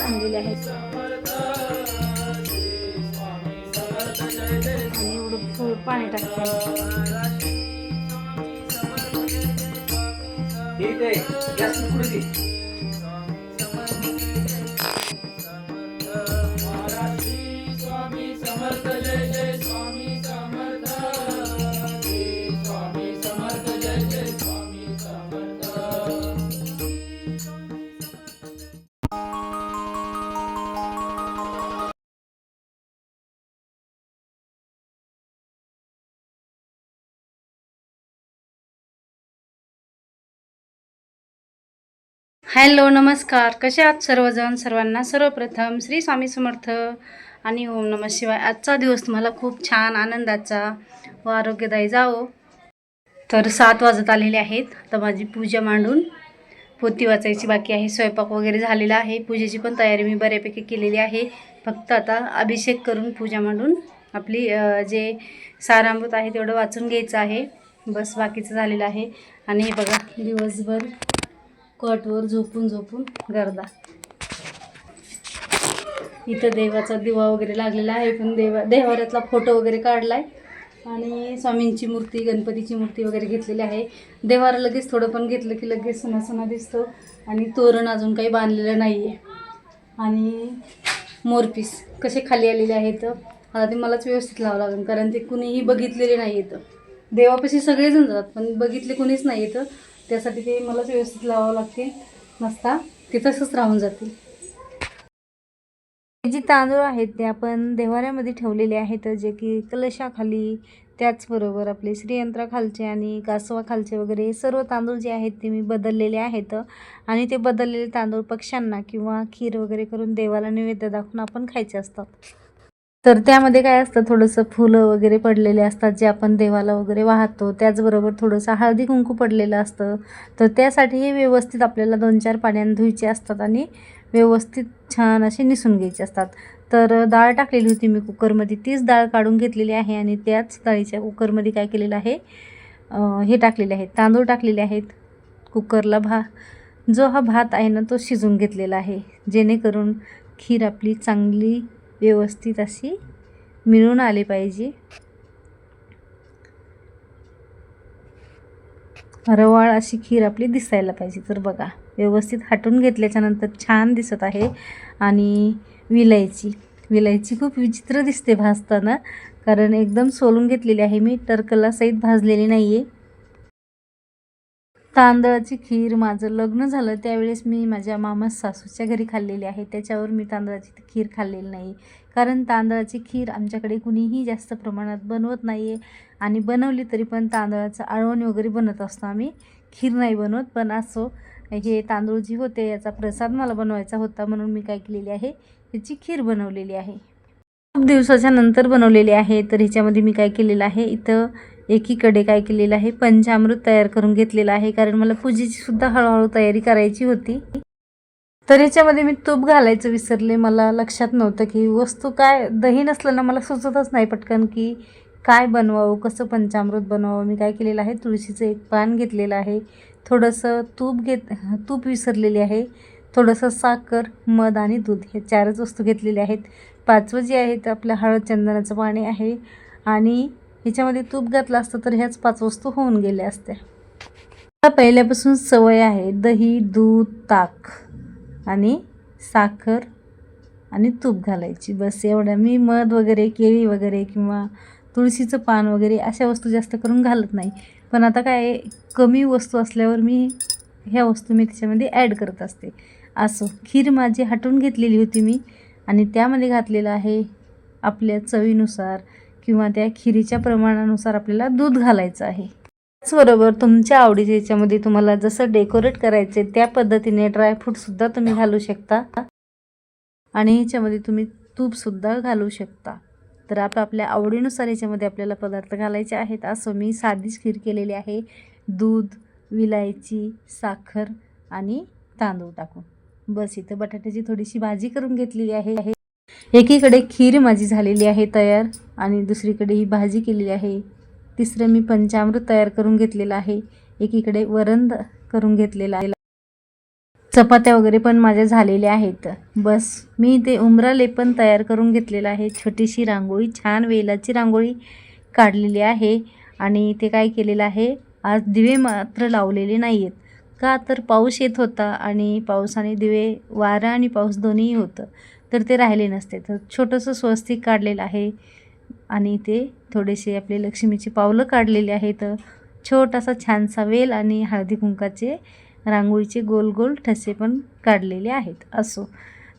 आणलेले आहेत आणि एवढं फुल पाणी टाकते. ठीक आहे. जास्त पुढे हॅलो नमस्कार. कसे आहात सर्वजण? सर्वांना सर्वप्रथम श्री स्वामी समर्थ आणि ओम नम शिवाय. आजचा दिवस तुम्हाला खूप छान आनंदाचा व आरोग्यदायी जावो. तर सात वाजत आलेले आहेत. तर माझी पूजा मांडून पोती वाचायची बाकी आहे. स्वयंपाक वगैरे झालेला आहे. पूजेची पण तयारी मी बऱ्यापैकी केलेली आहे. फक्त आता अभिषेक करून पूजा मांडून आपली जे सारामृत आहे तेवढं वाचून घ्यायचं आहे. बस बाकीचं झालेलं आहे. आणि हे बघा दिवसभर कॉटवर झोपून झोपून गर्दा. इथं देवाचा दिवा वगैरे लागलेला आहे पण देवा देवाऱ्यातला फोटो वगैरे काढला आहे आणि स्वामींची मूर्ती गणपतीची मूर्ती वगैरे घेतलेली आहे. देवारा लगेच थोडं पण घेतलं की लगेच सणासणा दिसतो. आणि तोरण अजून काही बांधलेलं नाही आहे आणि मोरपीस कसे खाली आलेले आहेत आता ते मलाच व्यवस्थित लावावं लागेल कारण ते कुणीही बघितलेले नाही येतं देवापाशी सगळेजण जातात पण बघितले कोणीच नाही येतं त्यासाठी ते मलाच व्यवस्थित लावावं लागते. नसता ते तसंच राहून जातील. जे तांदूळ आहेत ते आपण देवाऱ्यामध्ये ठेवलेले आहेत जे की कलशाखाली त्याचबरोबर आपले श्रीयंत्राखालचे आणि कासवाखालचे वगैरे सर्व तांदूळ जे आहेत ते मी बदललेले आहेत. आणि ते बदललेले तांदूळ पक्ष्यांना किंवा खीर वगैरे करून देवाला नैवेद्य दाखवून आपण खायचे असतात. तर त्यामध्ये काय असतं थोडंसं फुलं वगैरे पडलेले असतात जे आपण देवाला वगैरे वाहतो त्याचबरोबर थोडंसं हळदी कुंकू पडलेलं असतं. तर त्यासाठी हे व्यवस्थित आपल्याला दोन चार पाण्याने धुयचे असतात आणि व्यवस्थित छान असे निसून घ्यायचे असतात. तर डाळ टाकलेली होती मी कुकरमध्ये तीच डाळ काढून घेतलेली आहे आणि त्याच डाळीच्या कुकरमध्ये काय केलेलं आहे हे टाकलेले आहेत तांदूळ टाकलेले आहेत कुकरला भा जो हा भात आहे ना तो शिजून घेतलेला आहे. जेणेकरून खीर आपली चांगली व्यवस्थित अशी मिळून आली पाहिजे. रवाळ अशी खीर आपली दिसायला पाहिजे. तर बघा व्यवस्थित हटून घेतल्याच्यानंतर छान दिसत आहे. आणि विलायची विलायची खूप विचित्र दिसते भाजताना. कारण एकदम सोलून घेतलेली आहे मी. टर्कला सहित भाजलेली नाही आहे तांदळाची खीर माझं लग्न झालं त्यावेळेस मी माझ्या मामा सासूच्या घरी खाल्लेली आहे. त्याच्यावर मी तांदळाची खीर खाल्लेली नाही. कारण तांदळाची खीर आमच्याकडे कुणीही जास्त प्रमाणात बनवत नाही आहे आणि बनवली तरी पण तांदळाचं आळवण वगैरे बनवत असतो आम्ही. खीर नाही बनवत पण असो. हे तांदूळ जी होते याचा प्रसाद मला बनवायचा होता म्हणून मी काय केलेली आहे याची खीर बनवलेली आहे. खूप दिवसाच्या नंतर बनवलेली आहे तर ह्याच्यामध्ये मी काय केलेलं आहे इथं एकीकडे काय केलेलं आहे? पंचामृत तयार करून घेतलेलं आहे. कारण मला पूजेची सुद्धा हळूहळू तयारी करायची होती. तर याच्यामध्ये मी तूप घालायचं विसरले. मला लक्षात नव्हतं की वस्तू काय दही नसलं ना मला सुचतच नाही पटकन की काय बनवावं कसं पंचामृत बनवावं. मी काय केलेलं आहे? तुळशीचं एक पान घेतलेलं आहे. थोडंसं तूप घेत तूप विसरलेली आहे. थोडंसं साखर मध आणि दूध हे चारच वस्तू घेतलेल्या आहेत. पाचवं जे आहे ते आपलं हळद चंदनाचं पाणी आहे. आणि ह्याच्यामध्ये तूप घातलं असतं तर ह्याच पाच वस्तू होऊन गेल्या असत्या. मला पहिल्यापासून सवय आहे दही दूध ताक आणि साखर आणि तूप घालायची. बस एवढं. मी मध वगैरे केळी वगैरे किंवा तुळशीचं पान वगैरे अशा वस्तू जास्त करून घालत नाही. पण आता काय कमी वस्तू असल्यावर मी ह्या वस्तू मी त्याच्यामध्ये ॲड करत असते. असो खीर माझी हटून घेतलेली होती मी आणि त्यामध्ये घातलेलं आहे आपल्या चवीनुसार किंवा त्या खिरीच्या प्रमाणानुसार आपल्याला दूध घालायचं आहे. त्याचबरोबर तुमच्या आवडीच्या याच्यामध्ये तुम्हाला जसं डेकोरेट करायचे त्या पद्धतीने ड्रायफ्रूटसुद्धा तुम्ही घालू शकता. आणि ह्याच्यामध्ये तुम्ही तूपसुद्धा घालू शकता. तर आप आपल्या आवडीनुसार याच्यामध्ये आपल्याला पदार्थ घालायचे आहेत. असं मी साधीच खीर केलेली आहे. दूध विलायची साखर आणि तांदूळ टाकून. बस इथं बटाट्याची थोडीशी भाजी करून घेतलेली आहे. एकीकडे खीर माझी झालेली आहे तयार. आणि दुसरीकडे ही भाजी केलेली आहे. तिसरं मी पंचामृत तयार करून घेतलेलं आहे. एकीकडे वरण करून घेतलेलं आहे. चपात्या वगैरे पण माझ्या झालेल्या आहेत. बस मी ते उमराले पण तयार करून घेतलेलं आहे. छोटीशी रांगोळी छान वेलाची रांगोळी काढलेली आहे आणि ते काय केलेलं आहे? आज दिवे मात्र लावलेले नाही आहेत का तर पाऊस येत होता आणि पावसाने दिवे वारा आणि पाऊस दोन्हीही होतं. तर ते राहिले नसते. तर छोटंसं स्वस्तिक काढलेलं आहे. आणि इथे थोडेसे आपले लक्ष्मीचे पावलं काढलेली आहेत. छोटासा छानसा वेल आणि हळदी कुंकाचे रांगोळीचे गोल गोल ठसे पण काढलेले आहेत. असो.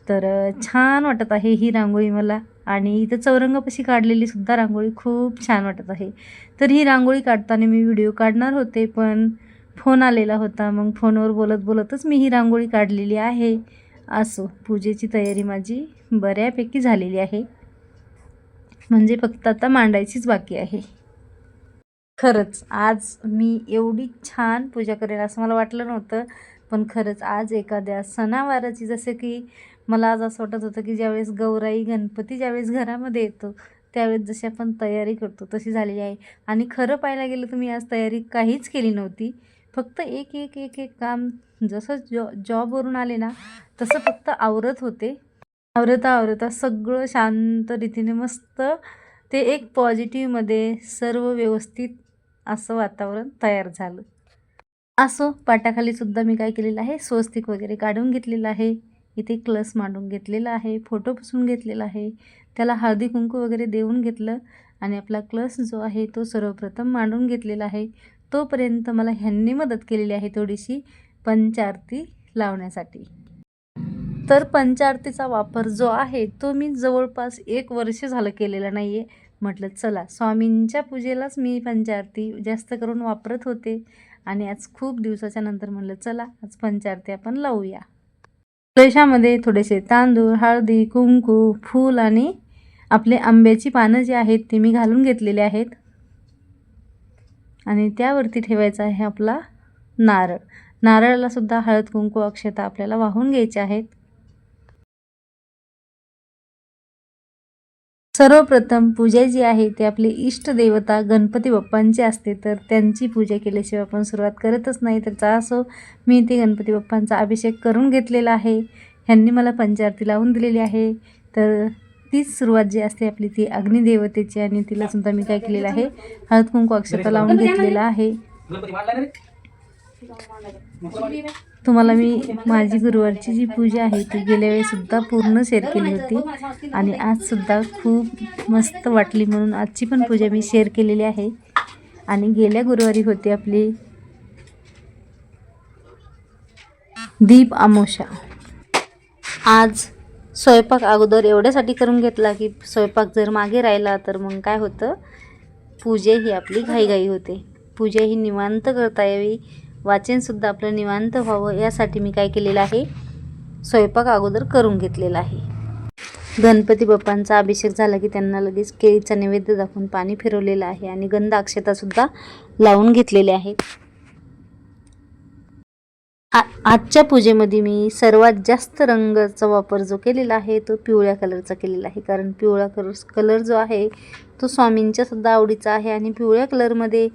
तर छान वाटत आहे ही रांगोळी मला. आणि इथं चौरंगापाशी काढलेली सुद्धा रांगोळी खूप छान वाटत आहे. तर ही रांगोळी काढताना मी व्हिडिओ काढणार होते पण फोन आलेला होता. मग फोनवर बोलत बोलतच मी ही रांगोळी काढलेली आहे. असो. पूजेची तयारी माझी बऱ्यापैकी झालेली आहे. म्हणजे फक्त आता मांडायचीच बाकी आहे. खरंच आज मी एवढी छान पूजा करेन असं मला वाटलं नव्हतं पण खरंच आज एखाद्या सणावाराची जसं की मला आज असं वाटत होतं की ज्यावेळेस गौराई गणपती ज्यावेळेस घरामध्ये येतो त्यावेळेस जशी आपण तयारी करतो तशी झालेली आहे. आणि खरं पाहायला गेलं तर मी आज तयारी काहीच केली नव्हती. फक्त एक एक एक एक काम जसं जॉ जॉबवरून आले ना तसं फक्त आवरत होते. आवरता आवरता सगळं शांत रीतीने मस्त ते एक पॉझिटिव्हमध्ये सर्व व्यवस्थित असं वातावरण तयार झालं. असो पाटाखाली सुद्धा मी काय केलेलं आहे? स्वस्तिक वगैरे काढून घेतलेलं आहे. इथे क्लस मांडून घेतलेला आहे फोटो पुसून घेतलेला आहे. त्याला हळदी कुंकू वगैरे देऊन घेतलं आणि आपला क्लस जो आहे तो सर्वप्रथम मांडून घेतलेला आहे. तोपर्यंत मला ह्यांनी मदत केलेली आहे थोडीशी पंचारती लावण्यासाठी. तर पंचारतीचा वापर जो आहे तो मी जवळपास एक वर्ष झालं केलेला नाही आहे म्हटलं चला स्वामींच्या पूजेलाच मी पंचारती जास्त करून वापरत होते. आणि आज खूप दिवसाच्या नंतर म्हटलं चला आज पंचारती आपण लावूया. कलशामध्ये थोडेसे तांदूळ हळदी कुंकू फूल आणि आपले आंब्याची पानं जी आहेत ती मी घालून घेतलेली आहेत. आणि त्यावरती ठेवायचा आहे आपला नारळ. नारळालासुद्धा हळद कुंकू अक्षता आपल्याला वाहून घ्यायचे आहेत. सर्वप्रथम पूजा जी आहे ती आपली इष्ट देवता गणपती बाप्पांची असते तर त्यांची पूजा केल्याशिवाय आपण सुरुवात करतच नाही. तर जा असो मी ते गणपती बाप्पांचा अभिषेक करून घेतलेला आहे. ह्यांनी मला पंचारती लावून दिलेली आहे. तर तीच सुरुवात जी असते आपली ती अग्निदेवतेची आणि तिला सुद्धा मी काय केलेलं आहे? हळद कुंकू अक्षता लावून घेतलेला आहे. तुम्हाला मी माझी गुरुवारची जी पूजा आहे ती गेल्या वेळीसुद्धा पूर्ण शेअर केली होती. आणि आज सुद्धा खूप मस्त वाटली म्हणून आजची पण पूजा मी शेअर केलेली आहे. आणि गेल्या गुरुवारी होती आपली दीप आमोशा. आज स्वयंपाक अगोदर एवढ्यासाठी करून घेतला की स्वयंपाक जर मागे राहिला तर मग काय होतं? पूजा ही आपली घाईघाई होते. पूजा ही निवांत करता यावी. वाचनसुद्धा आपलं निवांत व्हावं यासाठी मी काय केलेलं आहे? स्वयंपाक अगोदर करून घेतलेला आहे. गणपती बाप्पांचा अभिषेक झाला की त्यांना लगेच केळीचा नैवेद्य दाखवून पाणी फिरवलेलं आहे आणि गंध अक्षतासुद्धा लावून घेतलेले आहेत. आ आजच्या पूजेमध्ये मी सर्वात जास्त रंगाचा वापर जो केलेला आहे तो पिवळ्या कलरचा केलेला आहे. कारण पिवळा कलर कलर जो आहे तो स्वामींच्या सुद्धा आवडीचा आहे. आणि पिवळ्या कलरमध्ये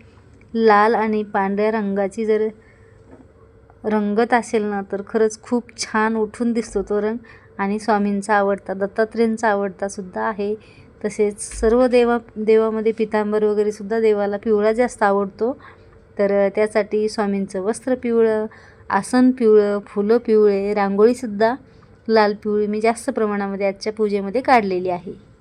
लाल आणि पांढऱ्या रंगाची जर रंगत असेल ना तर खरंच खूप छान उठून दिसतो तो रंग. आणि स्वामींचा आवडता दत्तात्रेयांचा आवडता सुद्धा आहे. तसेच सर्व देवा देवामध्ये पितांबर वगैरे सुद्धा देवाला पिवळा जास्त आवडतो. तर त्यासाठी स्वामींचं वस्त्र पिवळं आसन पिवळं फुलं पिवळे रांगोळीसुद्धा लाल पिवळी मी जास्त प्रमाणामध्ये आजच्या पूजेमध्ये काढलेली आहे.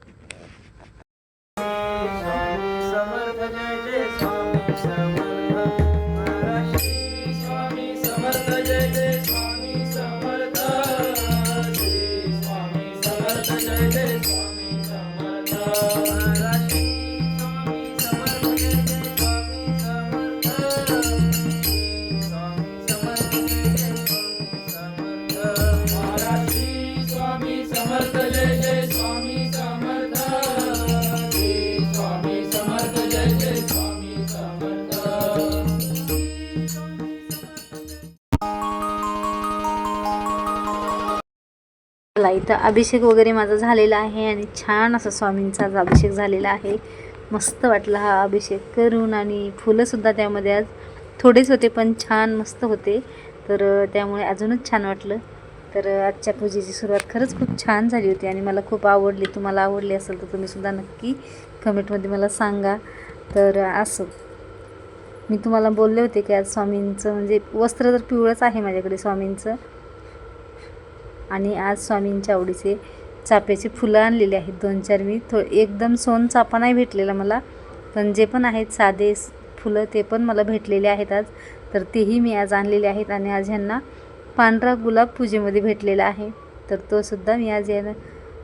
स्वामी समर्थ मला इथं अभिषेक वगैरे माझा झालेला आहे आणि छान असा स्वामींचा आज अभिषेक झालेला आहे. मस्त वाटला हा अभिषेक करून आणि फुलंसुद्धा त्यामध्ये आज थोडेच होते पण छान मस्त होते. तर त्यामुळे अजूनच छान वाटलं. तर आजच्या पूजेची सुरुवात खरंच खूप छान झाली होती आणि मला खूप आवडली. तुम्हाला आवडली असेल तर तुम्हीसुद्धा नक्की कमेंटमध्ये मला सांगा. तर असं. मी तुम्हाला बोलले होते की आज स्वामींचं म्हणजे वस्त्र तर पिवळंच आहे माझ्याकडे स्वामींचं. आणि आज स्वामींच्या आवडीचे चाफ्याची फुलं आणलेली आहेत दोन चार. मी थो एकदम सोन चाफा नाही भेटलेला मला पण जे पण आहेत साधे फुलं ते पण मला भेटलेले आहेत आज. तर तेही मी आज आणलेले आहेत आणि आज ह्यांना पांढरा गुलाब पूजेमध्ये भेटलेला आहे. तर तो सुद्धा मी आज या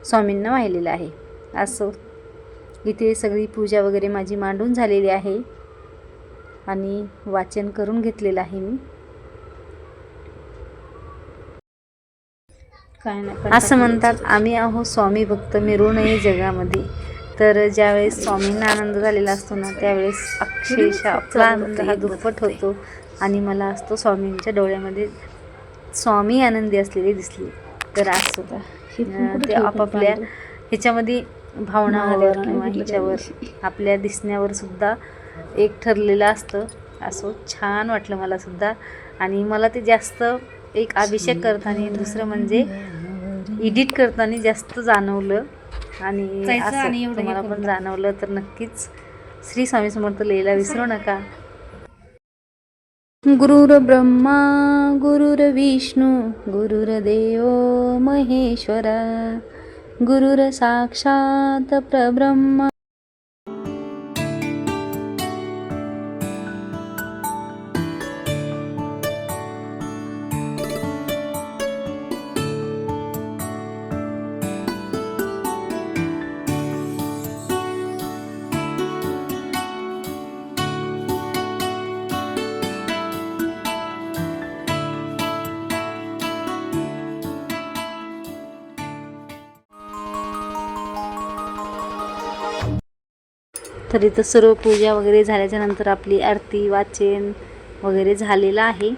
स्वामींना वाहिलेला आहे. असं इथे सगळी पूजा वगैरे माझी मांडून झालेली आहे आणि वाचन करून घेतलेलं आहे मी काय नाही असं म्हणतात आम्ही आहो स्वामी भक्त मिरू नये जगामध्ये. तर ज्यावेळेस स्वामींना आनंद झालेला असतो ना त्यावेळेस अक्षरशः आपला आनंद हा दुप्पट होतो. आणि मला असतो स्वामींच्या डोळ्यामध्ये स्वामी आनंदी असलेले दिसले. तर असं अं, ते आपापल्या ह्याच्यामध्ये भावनावर किंवा ह्याच्यावर आपल्या दिसण्यावर सुद्धा एक ठरलेलं असतं. असं छान वाटलं मला सुद्धा. आणि मला ते जास्त एक अभिषेक करताना दुसरं म्हणजे एडिट करताना जास्त जाणवलं. आणि असं तुम्हाला पण जाणवलं तर नक्कीच श्री स्वामी समर्थ लिहायला विसरू नका. गुरुर ब्रह्मा गुरुर विष्णू गुरुर्देव महेश्वरा गुरुर साक्षात परब्रह्म. तर इथं सर्व पूजा वगैरे झाल्याच्यानंतर आपली आरती वाचन वगैरे झालेलं आहे.